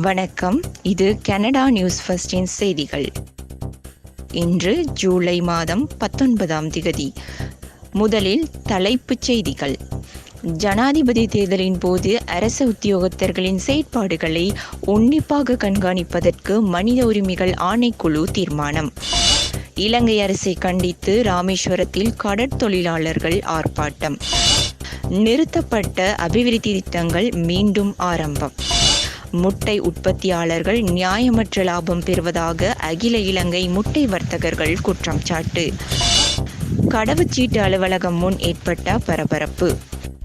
வணக்கம். இது Canada news ஃபர்ஸ்டின் செய்திகள். இன்று ஜூலை மாதம் பத்தொன்பதாம் திகதி. முதலில் தலைப்புச் செய்திகள். ஜனாதிபதி தேர்தலின் போது அரசு உத்தியோகத்தர்களின் செயற்பாடுகளை உன்னிப்பாக கண்காணிப்பதற்கு மனித உரிமைகள் ஆணைக்குழு தீர்மானம். இலங்கை அரசை கண்டித்து ராமேஸ்வரத்தில் கடற்தொழிலாளர்கள் ஆர்ப்பாட்டம். நிறுத்தப்பட்ட அபிவிருத்தி திட்டங்கள் மீண்டும் ஆரம்பம். முட்டை உற்பத்தியாளர்கள் நியாயமற்ற லாபம் பெறுவதாக அகில இலங்கை முட்டை வர்த்தகர்கள் குற்றம் சாட்டு. கடவுச்சீட்டு அலுவலகம் முன் ஏற்பட்ட பரபரப்பு.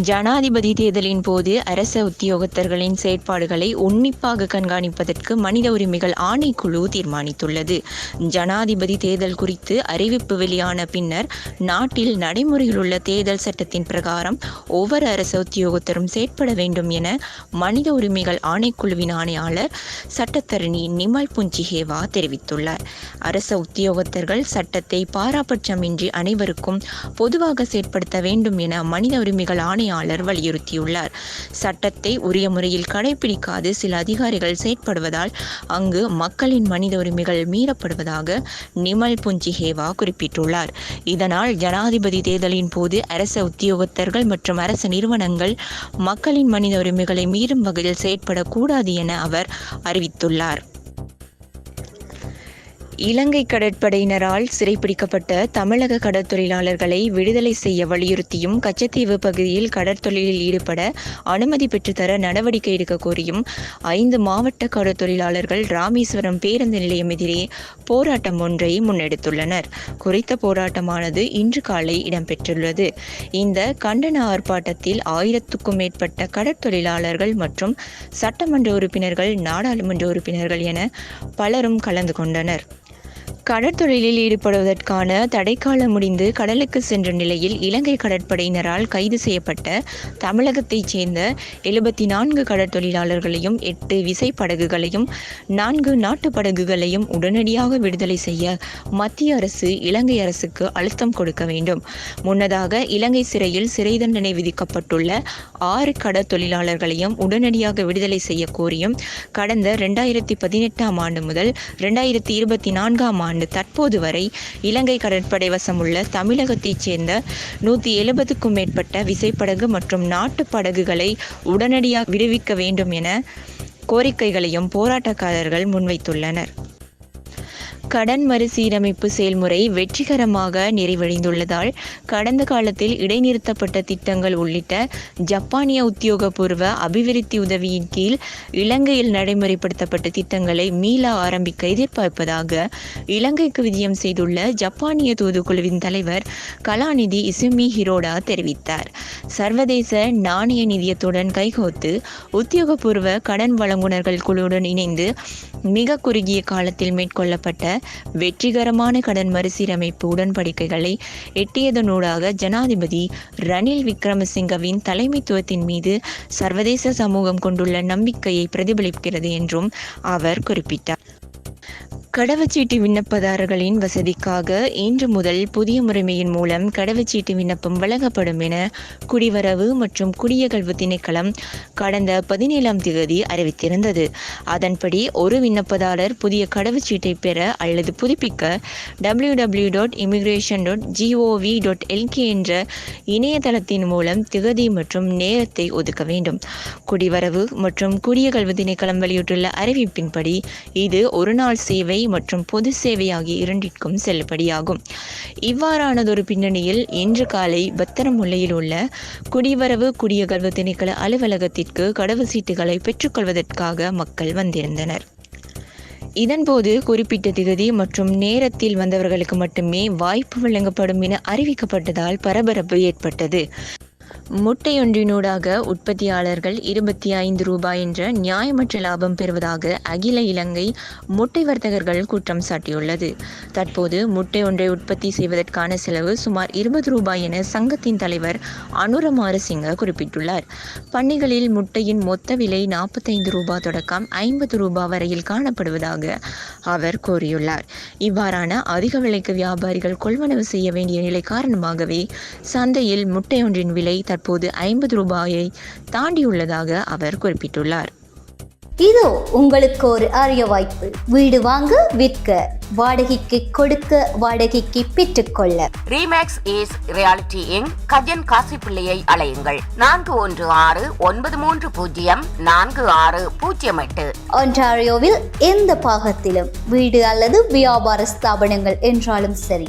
ஜனாதிபதி தேர்தலின் போது அரச உத்தியோகத்தர்களின் செயற்பாடுகளை உன்னிப்பாக கண்காணிப்பதற்கு மனித உரிமைகள் ஆணைக்குழு தீர்மானித்துள்ளது. ஜனாதிபதி தேர்தல் குறித்து அறிவிப்பு வெளியான பின்னர் நாட்டில் நடைமுறையில் உள்ள தேர்தல் சட்டத்தின் பிரகாரம் ஒவ்வொரு அரச உத்தியோகத்தரும் செயற்பட வேண்டும் என மனித உரிமைகள் ஆணைக்குழுவின் ஆணையாளர் சட்டத்தரணி நிமல் புஞ்சிஹேவா தெரிவித்துள்ளார். அரச உத்தியோகத்தர்கள் சட்டத்தை பாராபட்சமின்றி அனைவருக்கும் பொதுவாக செயற்படுத்த வேண்டும் என மனித உரிமைகள் உரிமையாளர் வலியுறுத்தியுள்ளார். சட்டத்தை உரிய முறையில் கடைபிடிக்காது சில அதிகாரிகள் செயற்படுவதால் அங்கு மக்களின் மனித உரிமைகள் மீறப்படுவதாக நிமல் புஞ்சிஹேவா குறிப்பிட்டுள்ளார். இதனால் ஜனாதிபதி தேர்தலின் போது அரச உத்தியோகத்தர்கள் மற்றும் அரச நிறுவனங்கள் மக்களின் மனித உரிமைகளை மீறும் வகையில் செயற்படக்கூடாது என அவர் அறிவித்துள்ளார். இலங்கை கடற்படையினரால் சிறைப்பிடிக்கப்பட்ட தமிழக கடற்தொழிலாளர்களை விடுதலை செய்ய வலியுறுத்தியும் கச்சத்தீவு பகுதியில் கடற்தொழிலில் ஈடுபட அனுமதி பெற்றுத்தர நடவடிக்கை எடுக்க கோரியும் ஐந்து மாவட்ட கடற்தொழிலாளர்கள் ராமேஸ்வரம் பேருந்து நிலையம் எதிரே போராட்டம் ஒன்றை முன்னெடுத்துள்ளனர். குறித்த போராட்டமானது இன்று காலை இடம்பெற்றுள்ளது. இந்த கண்டன ஆர்ப்பாட்டத்தில் ஆயிரத்துக்கும் மேற்பட்ட கடற்தொழிலாளர்கள் மற்றும் சட்டமன்ற உறுப்பினர்கள் நாடாளுமன்ற உறுப்பினர்கள் என பலரும் கலந்து கொண்டனர். கடற்தொழிலில் ஈடுபடுவதற்கான தடைக்காலம் முடிந்து கடலுக்கு சென்ற நிலையில் இலங்கை கடற்படையினரால் கைது செய்யப்பட்ட தமிழகத்தைச் சேர்ந்த எழுபத்தி நான்கு கடற்தொழிலாளர்களையும் எட்டு விசைப்படகுகளையும் நான்கு நாட்டு படகுகளையும் உடனடியாக விடுதலை செய்ய மத்திய அரசு இலங்கை அரசுக்கு அழுத்தம் கொடுக்க வேண்டும். முன்னதாக இலங்கை சிறையில் சிறை தண்டனை விதிக்கப்பட்டுள்ள ஆறு கடற்தொழிலாளர்களையும் உடனடியாக விடுதலை செய்ய கோரியும் கடந்த ரெண்டாயிரத்தி பதினெட்டாம் ஆண்டு முதல் ரெண்டாயிரத்தி இருபத்தி நான்காம் ஆண்டு தற்போது வரை இலங்கை கடற்படை வசமுள்ள தமிழகத்தைச் சேர்ந்த நூற்றி எழுபதுக்கும் மேற்பட்ட விசைப்படகு மற்றும் நாட்டு படகுகளை உடனடியாக விடுவிக்க வேண்டும் என கோரிக்கைகளையும் போராட்டக்காரர்கள் முன்வைத்துள்ளனர். கடன் மறுசீரமைப்பு செயல்முறை வெற்றிகரமாக நிறைவடைந்துள்ளதால் கடந்த காலத்தில் இடைநிறுத்தப்பட்ட திட்டங்கள் உள்ளிட்ட ஜப்பானிய உத்தியோகபூர்வ அபிவிருத்தி உதவியின் கீழ் இலங்கையில் நடைமுறைப்படுத்தப்பட்ட திட்டங்களை மீள ஆரம்பிக்க எதிர்பார்ப்பதாக இலங்கைக்கு விஜயம் செய்துள்ள ஜப்பானிய தூதுக்குழுவின் தலைவர் கலாநிதி இசுமி ஹிரோடா தெரிவித்தார். சர்வதேச நாணய நிதியத்துடன் கைகோத்து உத்தியோகபூர்வ கடன் வழங்குனர்கள் குழுவுடன் இணைந்து மிக குறுகிய காலத்தில் மேற்கொள்ளப்பட்ட வெற்றிகரமான கடன் மறுசீரமைப்பு உடன்படிக்கைகளை எட்டியதனூடாக ஜனாதிபதி ரணில் விக்ரமசிங்கவின் தலைமைத்துவத்தின் மீது சர்வதேச சமூகம் கொண்டுள்ள நம்பிக்கையை பிரதிபலிக்கிறது என்றும் அவர் குறிப்பிட்டார். கடவுச்சீட்டு விண்ணப்பதாரர்களின் வசதிக்காக இன்று முதல் புதிய முறைமையின் மூலம் கடவுச்சீட்டு விண்ணப்பம் வழங்கப்படும் என குடிவரவு மற்றும் குடியகல்வு திணைக்களம் கடந்த பதினேழாம் தேதி அறிவித்திருந்தது. அதன்படி ஒரு விண்ணப்பதாரர் புதிய கடவுச்சீட்டை பெற அல்லது புதுப்பிக்க W W dot immigration dot GOV dot LK என்ற இணையதளத்தின் மூலம் திகதி மற்றும் நேரத்தை ஒதுக்க வேண்டும். குடிவரவு மற்றும் குடியகல்வு திணைக்களம் வெளியிட்டுள்ள அறிவிப்பின்படி இது ஒரு நாள் சேவை மற்றும் பொது சேவை ஆகிய இரண்டிற்கும் செல்லுபடியாகும். இவ்வாறானதொரு பின்னணியில் இன்று காலை பத்திரமுல்லையில் உள்ள குடிவரவு குடியகல்வு திணைக்கள அலுவலகத்திற்கு கடவு சீட்டுகளை பெற்றுக்கொள்வதற்காக மக்கள் வந்திருந்தனர். இதன்போது குறிப்பிட்ட திகதி மற்றும் நேரத்தில் வந்தவர்களுக்கு மட்டுமே வாய்ப்பு வழங்கப்படும் என அறிவிக்கப்பட்டதால் பரபரப்பு ஏற்பட்டது. முட்டையொன்றினூடாக உற்பத்தியாளர்கள் இருபத்தி ஐந்து ரூபாய் என்ற நியாயமற்ற லாபம் பெறுவதாக அகில இலங்கை முட்டை வர்த்தகர்கள் குற்றம் சாட்டியுள்ளது. தற்போது முட்டை ஒன்றை உற்பத்தி செய்வதற்கான செலவு சுமார் இருபது ரூபாய் என சங்கத்தின் தலைவர் அனுரமாரசிங்க குறிப்பிட்டுள்ளார். பண்ணைகளில் முட்டையின் மொத்த விலை நாற்பத்தைந்து ரூபாய் தொடக்கம் ஐம்பது ரூபாய் வரையில் காணப்படுவதாக அவர் கூறியுள்ளார். இவ்வாறான அதிக விலைக்கு வியாபாரிகள் கொள்வனவு செய்ய வேண்டிய நிலை காரணமாகவே சந்தையில் முட்டையொன்றின் விலை தற்போது ஐம்பது ரூபாயை தாண்டியுள்ளதாக அவர் குறிப்பிட்டுள்ளார். இதோ உங்களுக்கு ஒரு அரிய வாய்ப்பு. வீடு வாங்க விற்க வாடகைக்கு கொடுக்க வாடகைக்கு பெற்றுக்கொள்ள Remax Ace Reality in Gajan காசிப்பிள்ளையை அலையுங்கள் நான்கு ஒன்று ஆறு ஒன்பது மூன்று பூஜ்ஜியம் நான்கு ஆறு பூஜ்ஜியம் எட்டு. ஒன்டாரியோவில் எந்த பாகத்திலும் வீடு அல்லது வியாபார ஸ்தாபனங்கள் என்றாலும் சரி.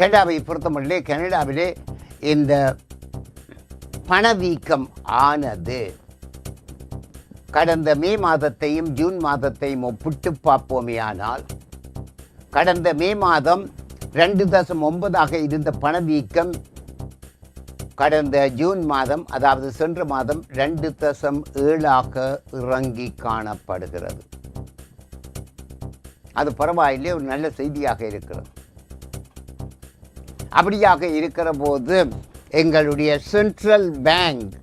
கனடாவை பொறுத்தமட்டிலே கனடாவிலே இந்த பணவீக்கம் ஆனது கடந்த மே மாதத்தையும் ஜூன் மாதத்தையும் ஒப்பிட்டு பார்ப்போமேயானால் கடந்த மே மாதம் ரெண்டு தசம் ஒன்பதாக இருந்த பணவீக்கம் கடந்த ஜூன் மாதம் அதாவது சென்ற மாதம் ரெண்டு தசம் ஏழாக இறங்கி காணப்படுகிறது. அது பரவாயில்லை ஒரு நல்ல செய்தியாக இருக்கிறது. அப்படியாக இருக்கிற போது எங்களுடைய சென்ட்ரல் பேங்க்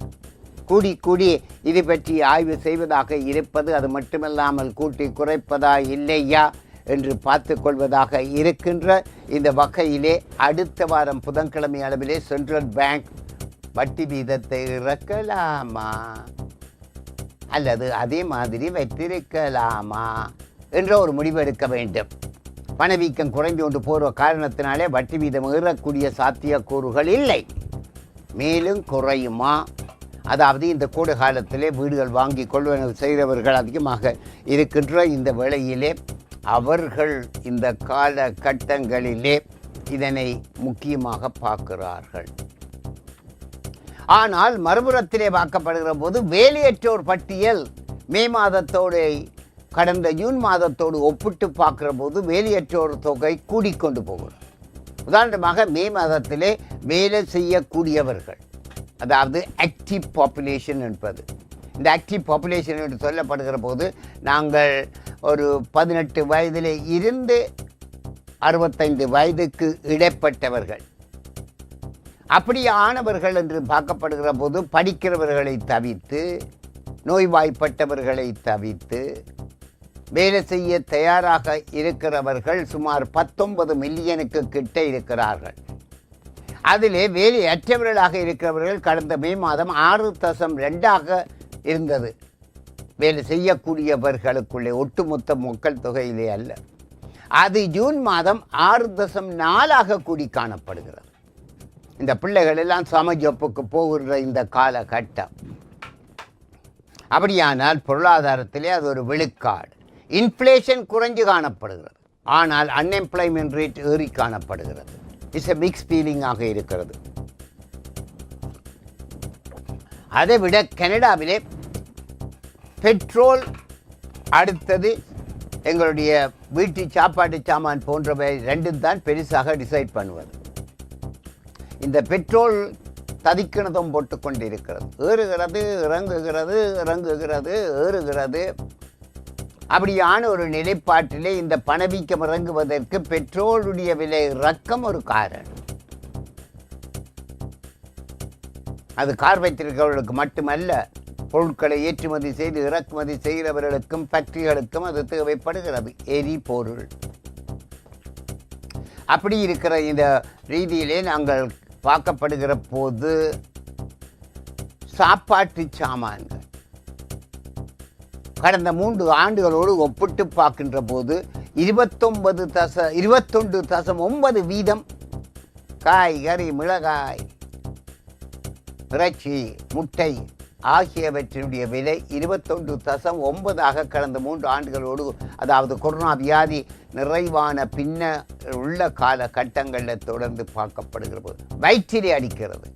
கூடி கூடி இது பற்றி ஆய்வு செய்வதாக இருப்பது அது மட்டுமல்லாமல் கூட்டி குறைப்பதா இல்லையா என்று பார்த்து கொள்வதாக இருக்கின்ற இந்த வகையிலே அடுத்த வாரம் புதன்கிழமை அளவிலே சென்ட்ரல் பேங்க் வட்டி வீதத்தை இறக்கலாமா? அல்லது அதே மாதிரி வைத்திருக்கலாமா? என்ற ஒரு முடிவு எடுக்க வேண்டும். பணவீக்கம் குறைந்து கொண்டு போகிற காரணத்தினாலே வட்டி வீதம் ஏறக்கூடிய சாத்தியக்கூறுகள் இல்லை. மேலும் குறையுமா? அதாவது இந்த கூட காலத்திலே வீடுகள் வாங்கி கொள்வனவு செய்கிறவர்கள் அதிகமாக இருக்கின்ற இந்த வேளையிலே அவர்கள் இந்த கால கட்டங்களிலே இதனை முக்கியமாக பார்க்கிறார்கள். ஆனால் மறுபுறத்திலே பார்க்கப்படுகிற போது வேலையற்றோர் பட்டியல் மே மாதத்தோடு கடந்த ஜூன் மாதத்தோடு ஒப்பிட்டு பார்க்குற போது வேலையற்றோர் தொகை கூடிக்கொண்டு போகணும் உதாரணமாக மே மாதத்திலே வேலை செய்யக்கூடியவர்கள் அதாவது ஆக்டிவ் பாப்புலேஷன் என்பது. இந்த ஆக்டிவ் பாப்புலேஷன் என்று சொல்லப்படுகிற போது நாங்கள் ஒரு பதினெட்டு வயதிலே இருந்து அறுபத்தைந்து வயதுக்கு இடைப்பட்டவர்கள். அப்படி ஆனவர்கள் என்று பார்க்கப்படுகிற போது படிக்கிறவர்களை தவிர்த்து நோய்வாய்ப்பட்டவர்களை தவிர்த்து வேலை செய்ய தயாராக இருக்கிறவர்கள் சுமார் பத்தொன்பது மில்லியனுக்கு கிட்ட இருக்கிறார்கள். அதிலே வேலையற்றவர்களாக இருக்கிறவர்கள் கடந்த மே மாதம் ஆறு தசம் ரெண்டாக இருந்தது. வேலை செய்யக்கூடியவர்களுக்குள்ளே ஒட்டுமொத்த மக்கள் தொகையிலே அல்ல. அது ஜூன் மாதம் ஆறு தசம் நாலாக கூடி காணப்படுகிறது. இந்த பிள்ளைகள் எல்லாம் சமஜொப்புக்கு போகிற இந்த காலகட்டம். அப்படியானால் பொருளாதாரத்திலே அது ஒரு விழுக்காடு. இன்ஃப்ளேஷன் குறைஞ்சு காணப்படுகிறது. ஆனால் அன்எம்ப்ளாய்மெண்ட் ரேட் ஏறி காணப்படுகிறது. இட்ஸ் எ மிக்ஸ் ஃபீலிங்காக இருக்கிறது. அதை விட கனடாவிலே பெட்ரோல் அடுத்தது எங்களுடைய வீட்டு சாப்பாட்டு சாமான் போன்றவை ரெண்டும் தான் பெருசாக டிசைட் பண்ணுவது. இந்த பெட்ரோல் ததிக்கிணதம் போட்டுக்கொண்டிருக்கிறது ஏறுகிறது இறங்குகிறது இறங்குகிறது ஏறுகிறது. அப்படியான ஒரு நிலைப்பாட்டிலே இந்த பணவீக்கம் இறங்குவதற்கு பெட்ரோலுடைய விலை இறக்கம் ஒரு காரணம். அது கார் வைத்திருக்கிறவர்களுக்கு மட்டுமல்ல பொருட்களை ஏற்றுமதி செய்து இறக்குமதி செய்கிறவர்களுக்கும் ஃபேக்டரிகளுக்கும் அது தேவைப்படுகிறது. எரிபொருள். அப்படி இருக்கிற இந்த ரீதியிலே நாங்கள் பார்க்கப்படுகிற போது சாப்பாட்டு சாமான்கள். கடந்த மூன்று ஆண்டுகளோடு ஒப்பிட்டு பார்க்கின்ற போது இருபத்தொன்பது தச இருபத்தொன்று தசம் ஒன்பது வீதம். காய்கறி மிளகாய் இறைச்சி முட்டை ஆகியவற்றினுடைய விலை இருபத்தொன்று தசம் ஒன்பதாக கடந்த மூன்று ஆண்டுகளோடு அதாவது கொரோனா வியாதி நிறைவான பின்ன உள்ள காலகட்டங்களில் தொடர்ந்து பார்க்கப்படுகிற போது வயிற்றிலே அடிக்கிறது.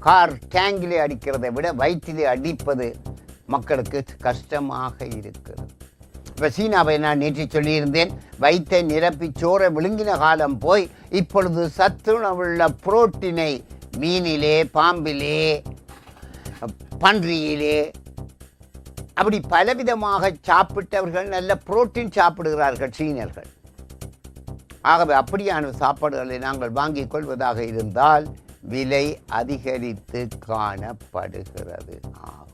கார் டேங்கிலே அடிக்கிறதை விட வயிற்றிலே அடிப்பது மக்களுக்கு கஷ்டமாக இருக்கிறது. இப்போ சீனாவை நான் நேற்று சொல்லியிருந்தேன் வயிற்றை நிரப்பி சோறை விழுங்கின காலம் போய் இப்பொழுது சத்துணவுள்ள புரோட்டினை மீனிலே பாம்பிலே பன்றியிலே அப்படி பலவிதமாக சாப்பிட்டவர்கள் நல்ல புரோட்டீன் சாப்பிடுகிறார்கள் சீனர்கள். ஆகவே அப்படியான சாப்பாடுகளை நாங்கள் வாங்கிக் கொள்வதாக இருந்தால் விலை அதிகரித்து காணப்படுகிறது. ஆகும்